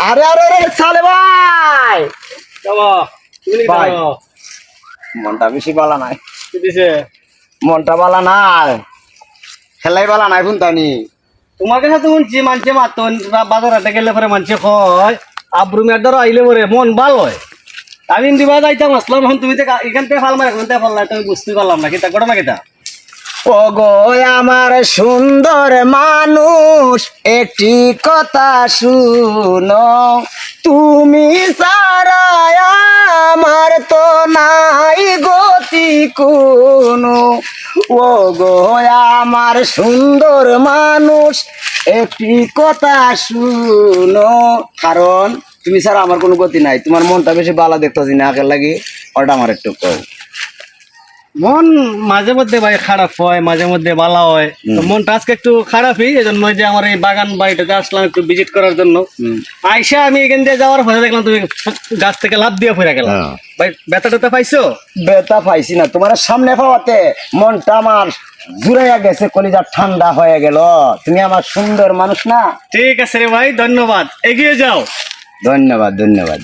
আরে আরে আরে সালে ভাই। ভাই। মনটা বেশি বালা নাই। মনটা বালা নাই। খেলাই বালা নাই শুনতানি তোমার কাছে তো শুনছি মানুষে মাতন বাজার হাটে গেলে পরে মানুষে কয় আব্রু মেয়ের দ্বারা আইলে পরে মন ভালো হয়। আমি দিবা যাইতাম আসলাম তুমি এখান থেকে ফাল মারে এখান থেকে ফাল তুমি বুঝতে পারলাম না কিতা ঘটনা কিতা ও গো আমার সুন্দর মানুষ, একটি কথা শুনো। তুমি সারা আমার তো নাই গতি কোনো। ও গো আমার সুন্দর মানুষ, একটি কথা শুনো। কারণ, তুমি ছাড়া আমার কোনো গতি নাই। তোমার মনটা বেশি বালা দেখতেছি না আগে লাগে। ওটা আমার একটু কও। মন মাঝে মধ্যে ভাই খারাপ হয় মাঝে মধ্যে ভালো হয়। তো মনটা আজকে একটু খারাপই এই জন্য যে আমার এই বাগান বাড়িটাতে আসলাম একটু ভিজিট করার জন্য। আইসা আমি এখান দিয়ে যাওয়ার পরে দেখলাম তুমি গাছ থেকে লাভ দিয়ে ফিরে গেলাম হ্যাঁ। ভাই ব্যথা ট্যাথা পাইছো? বেতা পাইছি না। তোমার সামনে পাওয়াতে মনটা আমার জুড়াইয়া গেছে কলিজা ঠান্ডা হয়ে গেল। তুমি আমার সুন্দর মানুষ না? ঠিক আছে রে ভাই ধন্যবাদ। এগিয়ে যাও। ধন্যবাদ ধন্যবাদ।